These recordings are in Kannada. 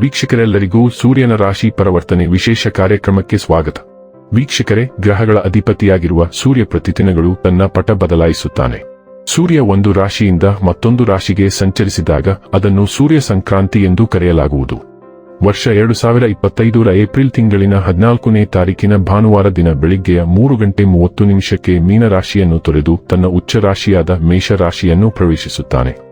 ವೀಕ್ಷಕರೆಲ್ಲರಿಗೂ ಸೂರ್ಯನ ರಾಶಿ ಪರಿವರ್ತನೆ ವಿಶೇಷ ಕಾರ್ಯಕ್ರಮಕ್ಕೆ ಸ್ವಾಗತ. ವೀಕ್ಷಕರೇ, ಗ್ರಹಗಳ ಅಧಿಪತಿಯಾಗಿರುವ ಸೂರ್ಯ ಪ್ರತಿದಿನಗಳು ತನ್ನ ಪಟ ಬದಲಾಯಿಸುತ್ತಾನೆ. ಸೂರ್ಯ ಒಂದು ರಾಶಿಯಿಂದ ಮತ್ತೊಂದು ರಾಶಿಗೆ ಸಂಚರಿಸಿದಾಗ ಅದನ್ನು ಸೂರ್ಯ ಸಂಕ್ರಾಂತಿ ಎಂದು ಕರೆಯಲಾಗುವುದು. ವರ್ಷ ಎರಡು ಸಾವಿರ ಇಪ್ಪತ್ತೈದರ ಏಪ್ರಿಲ್ ತಿಂಗಳಿನ ಹದಿನಾಲ್ಕನೇ ತಾರೀಕಿನ ಭಾನುವಾರ ದಿನ ಬೆಳಿಗ್ಗೆಯ ಮೂರು ಗಂಟೆ ಮೂವತ್ತು ನಿಮಿಷಕ್ಕೆ ಮೀನರಾಶಿಯನ್ನು ತೊರೆದು ತನ್ನ ಉಚ್ಚ ರಾಶಿಯಾದ ಮೇಷರಾಶಿಯನ್ನು ಪ್ರವೇಶಿಸುತ್ತಾನೆ.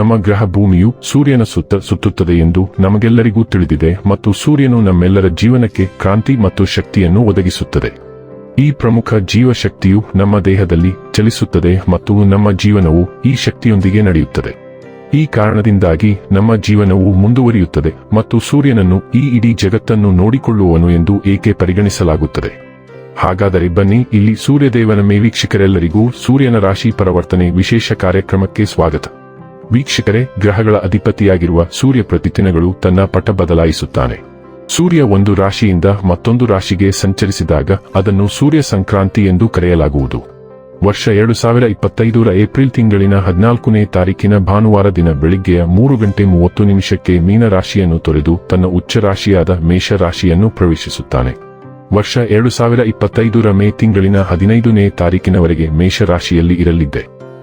ನಮ್ಮ ಗ್ರಹ ಭೂಮಿಯು ಸೂರ್ಯನ ಸುತ್ತ ಸುತ್ತುತ್ತದೆ ಎಂದು ನಮಗೆಲ್ಲರಿಗೂ ತಿಳಿದಿದೆ ಮತ್ತು ಸೂರ್ಯನು ನಮ್ಮೆಲ್ಲರ ಜೀವನಕ್ಕೆ ಕ್ರಾಂತಿ ಮತ್ತು ಶಕ್ತಿಯನ್ನು ಒದಗಿಸುತ್ತದೆ. ಈ ಪ್ರಮುಖ ಜೀವಶಕ್ತಿಯು ನಮ್ಮ ದೇಹದಲ್ಲಿ ಚಲಿಸುತ್ತದೆ ಮತ್ತು ನಮ್ಮ ಜೀವನವು ಈ ಶಕ್ತಿಯೊಂದಿಗೆ ನಡೆಯುತ್ತದೆ. ಈ ಕಾರಣದಿಂದಾಗಿ ನಮ್ಮ ಜೀವನವು ಮುಂದುವರಿಯುತ್ತದೆ ಮತ್ತು ಸೂರ್ಯನನ್ನು ಈ ಇಡೀ ಜಗತ್ತನ್ನು ನೋಡಿಕೊಳ್ಳುವನು ಎಂದು ಏಕೆ ಪರಿಗಣಿಸಲಾಗುತ್ತದೆ. ಹಾಗಾದರೆ ಬನ್ನಿ, ಇಲ್ಲಿ ಸೂರ್ಯದೇವನ ಮೇವೀಕ್ಷಕರೆಲ್ಲರಿಗೂ ಸೂರ್ಯನ ರಾಶಿ ಪರಿವರ್ತನೆ ವಿಶೇಷ ಕಾರ್ಯಕ್ರಮಕ್ಕೆ ಸ್ವಾಗತ. ವೀಕ್ಷಕರೇ, ಗ್ರಹಗಳ ಅಧಿಪತಿಯಾಗಿರುವ ಸೂರ್ಯ ಪ್ರತಿದಿನಗಳು ತನ್ನ ಪಟ ಬದಲಾಯಿಸುತ್ತಾನೆ. ಸೂರ್ಯ ಒಂದು ರಾಶಿಯಿಂದ ಮತ್ತೊಂದು ರಾಶಿಗೆ ಸಂಚರಿಸಿದಾಗ ಅದನ್ನು ಸೂರ್ಯ ಸಂಕ್ರಾಂತಿ ಎಂದು ಕರೆಯಲಾಗುವುದು. ವರ್ಷ ಎರಡು ಸಾವಿರ ಇಪ್ಪತ್ತೈದರ ಏಪ್ರಿಲ್ ತಿಂಗಳಿನ ಹದಿನಾಲ್ಕನೇ ತಾರೀಕಿನ ಭಾನುವಾರ ದಿನ ಬೆಳಿಗ್ಗೆಯ ಮೂರು ಗಂಟೆ ಮೂವತ್ತು ನಿಮಿಷಕ್ಕೆ ಮೀನರಾಶಿಯನ್ನು ತೊರೆದು ತನ್ನ ಉಚ್ಚ ರಾಶಿಯಾದ ಮೇಷರಾಶಿಯನ್ನು ಪ್ರವೇಶಿಸುತ್ತಾನೆ. ವರ್ಷ ಎರಡು ಸಾವಿರ ಇಪ್ಪತ್ತೈದರ ಮೇ ತಿಂಗಳಿನ ಹದಿನೈದನೇ ತಾರೀಕಿನವರೆಗೆ ಮೇಷರಾಶಿಯಲ್ಲಿ ಇರಲಿದ್ದೆ.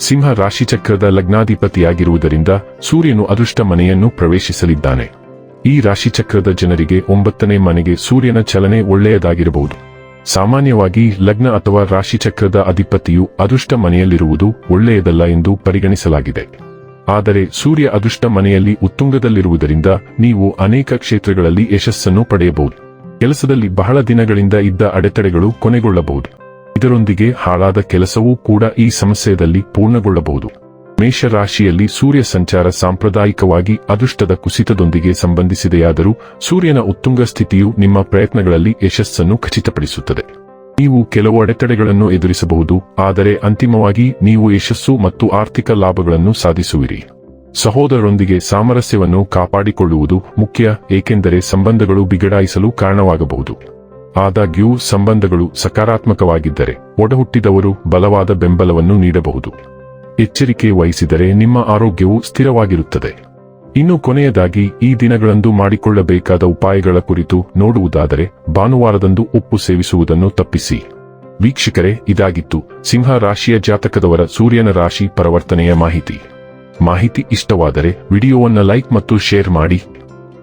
ಸಿಂಹ ರಾಶಿಚಕ್ರದ ಲಗ್ನಾಧಿಪತಿಯಾಗಿರುವುದರಿಂದ ಸೂರ್ಯನು ಅದೃಷ್ಟ ಮನೆಯನ್ನು ಪ್ರವೇಶಿಸಲಿದ್ದಾನೆ. ಈ ರಾಶಿಚಕ್ರದ ಜನರಿಗೆ ಒಂಬತ್ತನೇ ಮನೆಗೆ ಸೂರ್ಯನ ಚಲನೆ ಒಳ್ಳೆಯದಾಗಿರಬಹುದು. ಸಾಮಾನ್ಯವಾಗಿ ಲಗ್ನ ಅಥವಾ ರಾಶಿಚಕ್ರದ ಅಧಿಪತಿಯು ಅದೃಷ್ಟ ಮನೆಯಲ್ಲಿರುವುದು ಒಳ್ಳೆಯದಲ್ಲ ಎಂದು ಪರಿಗಣಿಸಲಾಗಿದೆ. ಆದರೆ ಸೂರ್ಯ ಅದೃಷ್ಟ ಮನೆಯಲ್ಲಿ ಉತ್ತುಂಗದಲ್ಲಿರುವುದರಿಂದ ನೀವು ಅನೇಕ ಕ್ಷೇತ್ರಗಳಲ್ಲಿ ಯಶಸ್ಸನ್ನು ಪಡೆಯಬಹುದು. ಕೆಲಸದಲ್ಲಿ ಬಹಳ ದಿನಗಳಿಂದ ಇದ್ದ ಅಡೆತಡೆಗಳು ಕೊನೆಗೊಳ್ಳಬಹುದು. ಇದರೊಂದಿಗೆ ಹಾಳಾದ ಕೆಲಸವೂ ಕೂಡ ಈ ಸಮಸ್ಯೆಯಲ್ಲಿ ಪೂರ್ಣಗೊಳ್ಳಬಹುದು. ಮೇಷರಾಶಿಯಲ್ಲಿ ಸೂರ್ಯ ಸಂಚಾರ ಸಾಂಪ್ರದಾಯಿಕವಾಗಿ ಅದೃಷ್ಟದ ಕುಸಿತದೊಂದಿಗೆ ಸಂಬಂಧಿಸಿದೆಯಾದರೂ ಸೂರ್ಯನ ಉತ್ತುಂಗ ಸ್ಥಿತಿಯು ನಿಮ್ಮ ಪ್ರಯತ್ನಗಳಲ್ಲಿ ಯಶಸ್ಸನ್ನು ಖಚಿತಪಡಿಸುತ್ತದೆ. ನೀವು ಕೆಲವು ಅಡೆತಡೆಗಳನ್ನು ಎದುರಿಸಬಹುದು, ಆದರೆ ಅಂತಿಮವಾಗಿ ನೀವು ಯಶಸ್ಸು ಮತ್ತು ಆರ್ಥಿಕ ಲಾಭಗಳನ್ನು ಸಾಧಿಸುವಿರಿ. ಸಹೋದರರೊಂದಿಗೆ ಸಾಮರಸ್ಯವನ್ನು ಕಾಪಾಡಿಕೊಳ್ಳುವುದು ಮುಖ್ಯ, ಏಕೆಂದರೆ ಸಂಬಂಧಗಳು ಬಿಗಡಾಯಿಸಲು ಕಾರಣವಾಗಬಹುದು. ಆದಾಗ್ಯೂ ಸಂಬಂಧಗಳು ಸಕಾರಾತ್ಮಕವಾಗಿದ್ದರೆ ಒಡಹುಟ್ಟಿದವರು ಬಲವಾದ ಬೆಂಬಲವನ್ನು ನೀಡಬಹುದು. ಎಚ್ಚರಿಕೆ ವಹಿಸಿದರೆ ನಿಮ್ಮ ಆರೋಗ್ಯವು ಸ್ಥಿರವಾಗಿರುತ್ತದೆ. ಇನ್ನು ಕೊನೆಯದಾಗಿ, ಈ ದಿನಗಳಂದು ಮಾಡಿಕೊಳ್ಳಬೇಕಾದ ಉಪಾಯಗಳ ಕುರಿತು ನೋಡುವುದಾದರೆ, ಭಾನುವಾರದಂದು ಉಪ್ಪು ಸೇವಿಸುವುದನ್ನು ತಪ್ಪಿಸಿ. ವೀಕ್ಷಕರೇ, ಇದಾಗಿತ್ತು ಸಿಂಹ ರಾಶಿಯ ಜಾತಕದವರ ಸೂರ್ಯನ ರಾಶಿ ಪರಿವರ್ತನೆಯ ಮಾಹಿತಿ. ಮಾಹಿತಿ ಇಷ್ಟವಾದರೆ ವಿಡಿಯೋವನ್ನು ಲೈಕ್ ಮತ್ತು ಶೇರ್ ಮಾಡಿ.